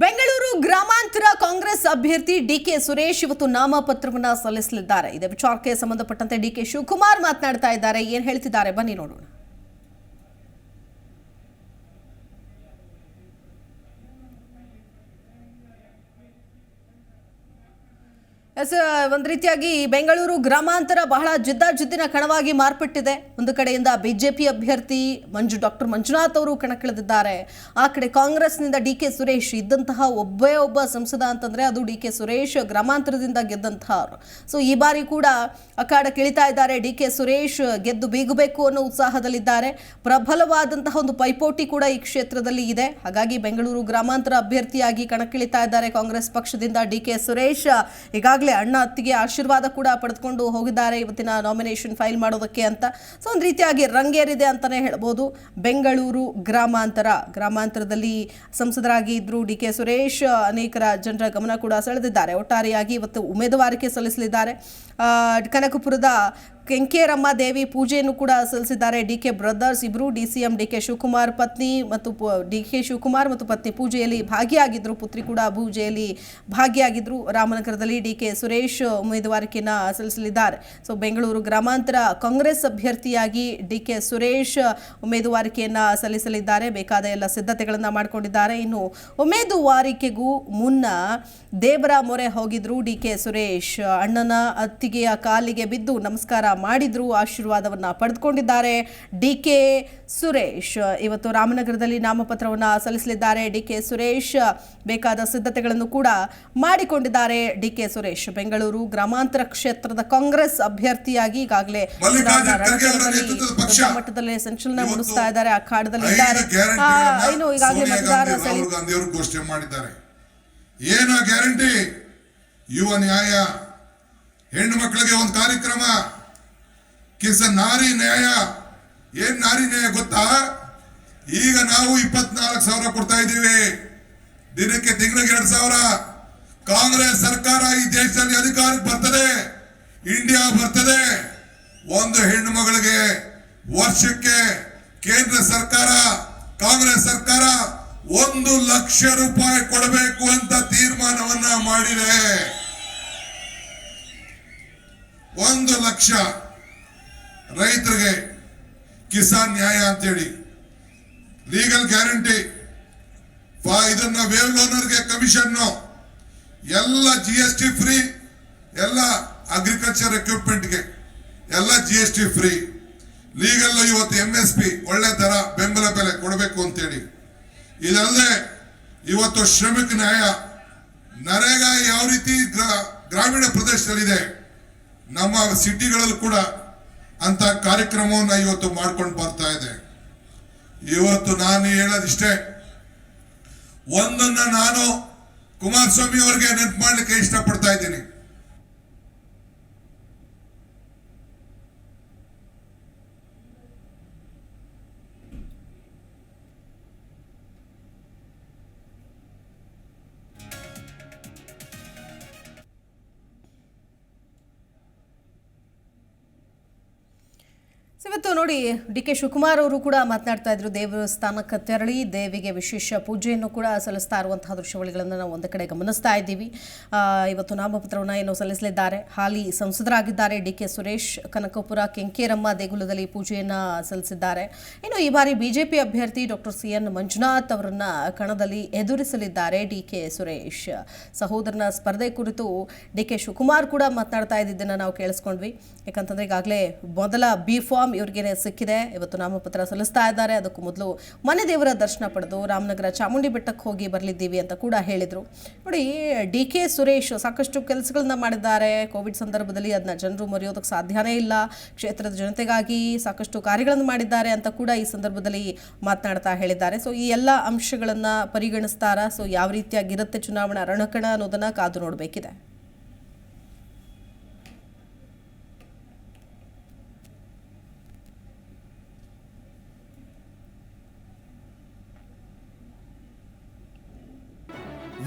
ಬೆಂಗಳೂರು ಗ್ರಾಮಾಂತರ ಕಾಂಗ್ರೆಸ್ ಅಭ್ಯರ್ಥಿ ಡಿಕೆ ಸುರೇಶ್ ಇವತ್ತು ನಾಮಪತ್ರವನ್ನು ಸಲ್ಲಿಸಲಿದ್ದಾರೆ. ಇದೇ ವಿಚಾರಕ್ಕೆ ಸಂಬಂಧಪಟ್ಟಂತೆ ಡಿಕೆ ಶಿವಕುಮಾರ್ ಮಾತನಾಡ್ತಾ ಇದ್ದಾರೆ. ಏನು ಹೇಳ್ತಿದ್ದಾರೆ? ಬನ್ನಿ ನೋಡೋಣ. ಒಂದು ರೀತಿಯಾಗಿ ಬೆಂಗಳೂರು ಗ್ರಾಮಾಂತರ ಬಹಳ ಜಿದ್ದಾಜಿದ್ದಿನ ಕಣವಾಗಿ ಮಾರ್ಪಟ್ಟಿದೆ. ಒಂದು ಕಡೆಯಿಂದ ಬಿಜೆಪಿ ಅಭ್ಯರ್ಥಿ ಮಂಜು, ಡಾಕ್ಟರ್ ಮಂಜುನಾಥ್ ಅವರು ಕಣಕ್ಕಿಳಿದಿದ್ದಾರೆ. ಆ ಕಡೆ ಕಾಂಗ್ರೆಸ್ನಿಂದ ಡಿ ಕೆ ಸುರೇಶ್ ಇದ್ದಂತಹ ಒಬ್ಬೇ ಒಬ್ಬ ಸಂಸದ ಅಂತಂದ್ರೆ ಅದು ಡಿ ಕೆ ಸುರೇಶ್ ಗ್ರಾಮಾಂತರದಿಂದ ಗೆದ್ದಂತಹವ್ರು ಸೊ ಈ ಬಾರಿ ಕೂಡ ಅಖಾಡಕ್ಕೆ ಇಳಿತಾ ಇದ್ದಾರೆ, ಡಿ ಕೆ ಸುರೇಶ್ ಗೆದ್ದು ಬೀಗಬೇಕು ಅನ್ನೋ ಉತ್ಸಾಹದಲ್ಲಿದ್ದಾರೆ. ಪ್ರಬಲವಾದಂತಹ ಒಂದು ಪೈಪೋಟಿ ಕೂಡ ಈ ಕ್ಷೇತ್ರದಲ್ಲಿ ಇದೆ. ಹಾಗಾಗಿ ಬೆಂಗಳೂರು ಗ್ರಾಮಾಂತರ ಅಭ್ಯರ್ಥಿಯಾಗಿ ಕಣಕ್ಕಿಳಿತಾ ಇದ್ದಾರೆ ಕಾಂಗ್ರೆಸ್ ಪಕ್ಷದಿಂದ ಡಿ ಕೆ ಸುರೇಶ್. ಈಗಾಗಲೇ ಅಣ್ಣ ಅತ್ತಿಗೆ ಆಶೀರ್ವಾದ ಕೂಡ ಪಡೆದುಕೊಂಡು ಹೋಗಿದ್ದಾರೆ. ಇವತ್ತಿನ ನಾಮಿನೇಷನ್ ಫೈಲ್ ಮಾಡೋದಕ್ಕೆ ಅಂತ. ಸೊ ಒಂದು ರೀತಿಯಾಗಿ ರಂಗೇರಿದೆ ಅಂತಲೇ ಹೇಳ್ಬೋದು. ಬೆಂಗಳೂರು ಗ್ರಾಮಾಂತರ. ಗ್ರಾಮಾಂತರದಲ್ಲಿ ಸಂಸದರಾಗಿ ಇದ್ರು ಡಿ ಕೆ ಸುರೇಶ್, ಅನೇಕರ ಜನರ ಗಮನ ಕೂಡ ಸೆಳೆದಿದ್ದಾರೆ. ಒಟ್ಟಾರೆಯಾಗಿ ಇವತ್ತು ಉಮೇದುವಾರಿಕೆ ಸಲ್ಲಿಸಲಿದ್ದಾರೆ. ಕನಕಪುರದ ಕೆಂಕೇರಮ್ಮ ದೇವಿ ಪೂಜೆಯನ್ನು ಕೂಡ ಸಲ್ಲಿಸಿದ್ದಾರೆ. ಡಿ ಕೆ ಬ್ರದರ್ಸ್ ಇಬ್ಬರು D C M, D K Shivakumar ಪತ್ನಿ ಮತ್ತು ಡಿ ಕೆ ಶಿವಕುಮಾರ್ ಮತ್ತು ಪತ್ನಿ ಪೂಜೆಯಲ್ಲಿ ಭಾಗಿಯಾಗಿದ್ದರು ಪುತ್ರಿ ಕೂಡ ಪೂಜೆಯಲ್ಲಿ ಭಾಗಿಯಾಗಿದ್ದರು ರಾಮನಗರದಲ್ಲಿ ಡಿ ಕೆ ಸುರೇಶ್ ಉಮೇದುವಾರಿಕೆಯನ್ನು ಸಲ್ಲಿಸಲಿದ್ದಾರೆ. ಸೊ, ಬೆಂಗಳೂರು ಗ್ರಾಮಾಂತರ ಕಾಂಗ್ರೆಸ್ ಅಭ್ಯರ್ಥಿಯಾಗಿ ಡಿ ಕೆ ಸುರೇಶ್ ಉಮೇದುವಾರಿಕೆಯನ್ನು ಸಲ್ಲಿಸಲಿದ್ದಾರೆ. ಬೇಕಾದ ಎಲ್ಲ ಸಿದ್ಧತೆಗಳನ್ನು ಮಾಡಿಕೊಂಡಿದ್ದಾರೆ. ಇನ್ನು ಉಮೇದುವಾರಿಕೆಗೂ ಮುನ್ನ ದೇವರ ಮೊರೆ ಹೋಗಿದ್ರು ಡಿ ಕೆ ಸುರೇಶ್. ಅಣ್ಣನ ಅತ್ತಿಗೆಯ ಕಾಲಿಗೆ ಬಿದ್ದು ನಮಸ್ಕಾರ ಮಾಡಿದ್ರು ಆಶೀರ್ವಾದವನ್ನ ಪಡೆದುಕೊಂಡಿದ್ದಾರೆ. ಡಿ ಕೆ ಸುರೇಶ್ ಇವತ್ತು ರಾಮನಗರದಲ್ಲಿ ನಾಮಪತ್ರವನ್ನ ಸಲ್ಲಿಸಲಿದ್ದಾರೆ. ಡಿ ಕೆ ಸುರೇಶ್ ಬೇಕಾದ ಸಿದ್ಧತೆಗಳನ್ನು ಕೂಡ ಮಾಡಿಕೊಂಡಿದ್ದಾರೆ. ಡಿ ಕೆ ಸುರೇಶ್ ಬೆಂಗಳೂರು ಗ್ರಾಮಾಂತರ ಕ್ಷೇತ್ರದ ಕಾಂಗ್ರೆಸ್ ಅಭ್ಯರ್ಥಿಯಾಗಿ ಈಗಾಗಲೇ ಚುನಾವಣಾ ಮಟ್ಟದಲ್ಲಿ ಸಂಚಲನ ಮೂಡಿಸ್ತಾ ಇದ್ದಾರೆ. ಅಖಾಡದಲ್ಲಿ ಇದ್ದಾರೆ. ಇನ್ನು ಈಗಾಗಲೇ ಮತದಾರರ ಘೋಷಣೆ ಮಾಡಿದ್ದಾರೆ. ಏನು ಗ್ಯಾರಂಟಿ ಯುವ ನ್ಯಾಯ ಹೆಣ್ಣು ಮಕ್ಕಳಿಗೆ ಒಂದು ಕಾರ್ಯಕ್ರಮ ಕಿಸ ನಾರಿ ನ್ಯಾಯ. ಏನ್ ನಾರಿ ನ್ಯಾಯ ಗೊತ್ತಾ? ಈಗ ನಾವು ಇಪ್ಪತ್ನಾಲ್ಕು ಸಾವಿರ ಕೊಡ್ತಾ ಇದ್ದೀವಿ. ದಿನಕ್ಕೆ ತಿಂಗಳಿಗೆ ಎರಡು ಸಾವಿರ. ಕಾಂಗ್ರೆಸ್ ಸರ್ಕಾರ ಈ ದೇಶದಲ್ಲಿ ಅಧಿಕಾರಕ್ಕೆ ಬರ್ತದೆ. ಇಂಡಿಯಾ ಬರ್ತದೆ. ಒಂದು ಹೆಣ್ಣು ಮಗಳಿಗೆ ವರ್ಷಕ್ಕೆ ಕೇಂದ್ರ ಸರ್ಕಾರ, ಕಾಂಗ್ರೆಸ್ ಸರ್ಕಾರ ಒಂದು ಲಕ್ಷ ರೂಪಾಯಿ ಕೊಡಬೇಕು ಅಂತ ತೀರ್ಮಾನವನ್ನ ಮಾಡಿದೆ. ಒಂದು ಲಕ್ಷ. ರೈತರಿಗೆ ಕಿಸಾನ್ ನ್ಯಾಯ ಅಂತೇಳಿ ಲೀಗಲ್ ಗ್ಯಾರಂಟಿ. ಇದನ್ನ ವೇವ್ ಲೋನರ್ಗೆ ಕಮಿಷನ್ ಎಲ್ಲ ಜಿ ಎಸ್ ಟಿ ಫ್ರೀ ಎಲ್ಲ ಅಗ್ರಿಕಲ್ಚರ್ ಎಕ್ವಿಪ್ಮೆಂಟ್ಗೆ ಎಲ್ಲ G S T free legal ಇವತ್ತು ಎಂ ಎಸ್ ಪಿ ಒಳ್ಳೆ ದರ, ಬೆಂಬಲ ಬೆಲೆ ಕೊಡಬೇಕು ಅಂತೇಳಿ. ಇದಲ್ಲದೆ ಇವತ್ತು ಶ್ರಮಿಕ ನ್ಯಾಯ ನರೇಗಾ ಯಾವ ರೀತಿ ಗ್ರಾ- ಗ್ರಾಮೀಣ ಪ್ರದೇಶದಲ್ಲಿದೆ, ನಮ್ಮ ಸಿಟಿಗಳಲ್ಲೂ ಕೂಡ ಅಂತ ಕಾರ್ಯಕ್ರಮವನ್ನು ಇವತ್ತು ಮಾಡ್ಕೊಂಡು ಬರ್ತಾ ಇದೆ. ಇವತ್ತು ನಾನು ಹೇಳೋದಿಷ್ಟೇ, ಒಂದನ್ನು ನಾನು ಕುಮಾರಸ್ವಾಮಿ ಅವರಿಗೆ ನೆನಪು ಮಾಡಲಿಕ್ಕೆ ಇಷ್ಟಪಡ್ತಾ ಇದ್ದೀನಿ. ಇವತ್ತು ನೋಡಿ ಡಿ ಕೆ ಶಿವಕುಮಾರ್ ಅವರು ಕೂಡ ಮಾತನಾಡ್ತಾ ಇದ್ರು ದೇವಸ್ಥಾನಕ್ಕೆ ತೆರಳಿ, ದೇವಿಗೆ ವಿಶೇಷ ಪೂಜೆಯನ್ನು ಕೂಡ ಸಲ್ಲಿಸ್ತಾ ಇರುವಂತಹ ದೃಶ್ಯಾವಳಿಗಳನ್ನು ನಾವು ಒಂದು ಕಡೆ ಗಮನಿಸ್ತಾ ಇದ್ದೀವಿ. ಇವತ್ತು ನಾಮಪತ್ರವನ್ನು ಏನು ಸಲ್ಲಿಸಲಿದ್ದಾರೆ. ಹಾಲಿ ಸಂಸದರಾಗಿದ್ದಾರೆ ಡಿ ಕೆ ಸುರೇಶ್, ಕನಕಪುರ ಕೆಂಕೇರಮ್ಮ ದೇಗುಲದಲ್ಲಿ ಪೂಜೆಯನ್ನು ಸಲ್ಲಿಸಿದ್ದಾರೆ. ಇನ್ನು ಈ ಬಾರಿ ಬಿಜೆಪಿ ಅಭ್ಯರ್ಥಿ ಡಾಕ್ಟರ್ ಸಿ ಎನ್ ಮಂಜುನಾಥ್ ಅವರನ್ನು ಕಣದಲ್ಲಿ ಎದುರಿಸಲಿದ್ದಾರೆ ಡಿ ಕೆ ಸುರೇಶ್. ಸಹೋದರನ ಸ್ಪರ್ಧೆ ಕುರಿತು ಡಿ ಕೆ ಶಿವಕುಮಾರ್ ಕೂಡ ಮಾತನಾಡ್ತಾ ಇದ್ದಿದ್ದನ್ನು ನಾವು ಕೇಳಿಸ್ಕೊಂಡ್ವಿ. ಯಾಕಂತಂದ್ರೆ ಈಗಾಗಲೇ ಮೊದಲ ಬಿ ಫಾರ್ಮ್ ಇವ್ರಿಗೆ ಸಿಕ್ಕಿದೆ. ಇವತ್ತು ನಾಮಪತ್ರ ಸಲ್ಲಿಸ್ತಾ ಇದ್ದಾರೆ. ಅದಕ್ಕೂ ಮೊದಲು ಮನೆ ದೇವರ ದರ್ಶನ ಪಡೆದು ರಾಮನಗರ ಚಾಮುಂಡಿ ಬೆಟ್ಟಕ್ಕೆ ಹೋಗಿ ಬರಲಿದ್ದೀವಿ ಅಂತ ಕೂಡ ಹೇಳಿದರು. ನೋಡಿ ಡಿ ಕೆ ಸುರೇಶ್ ಸಾಕಷ್ಟು ಕೆಲಸಗಳನ್ನ ಮಾಡಿದ್ದಾರೆ. ಕೋವಿಡ್ ಸಂದರ್ಭದಲ್ಲಿ ಅದನ್ನ ಜನರು ಮರೆಯೋದಕ್ಕೆ ಸಾಧ್ಯನೇ ಇಲ್ಲ. ಕ್ಷೇತ್ರದ ಜನತೆಗಾಗಿ ಸಾಕಷ್ಟು ಕಾರ್ಯಗಳನ್ನು ಮಾಡಿದ್ದಾರೆ ಅಂತ ಕೂಡ ಈ ಸಂದರ್ಭದಲ್ಲಿ ಮಾತನಾಡ್ತಾ ಹೇಳಿದ್ದಾರೆ. ಸೊ ಈ ಎಲ್ಲ ಅಂಶಗಳನ್ನು ಪರಿಗಣಿಸ್ತಾರ? ಸೊ ಯಾವ ರೀತಿಯಾಗಿರುತ್ತೆ ಚುನಾವಣಾ ರಣಕಣ ಅನ್ನೋದನ್ನು ಕಾದು ನೋಡಬೇಕಿದೆ.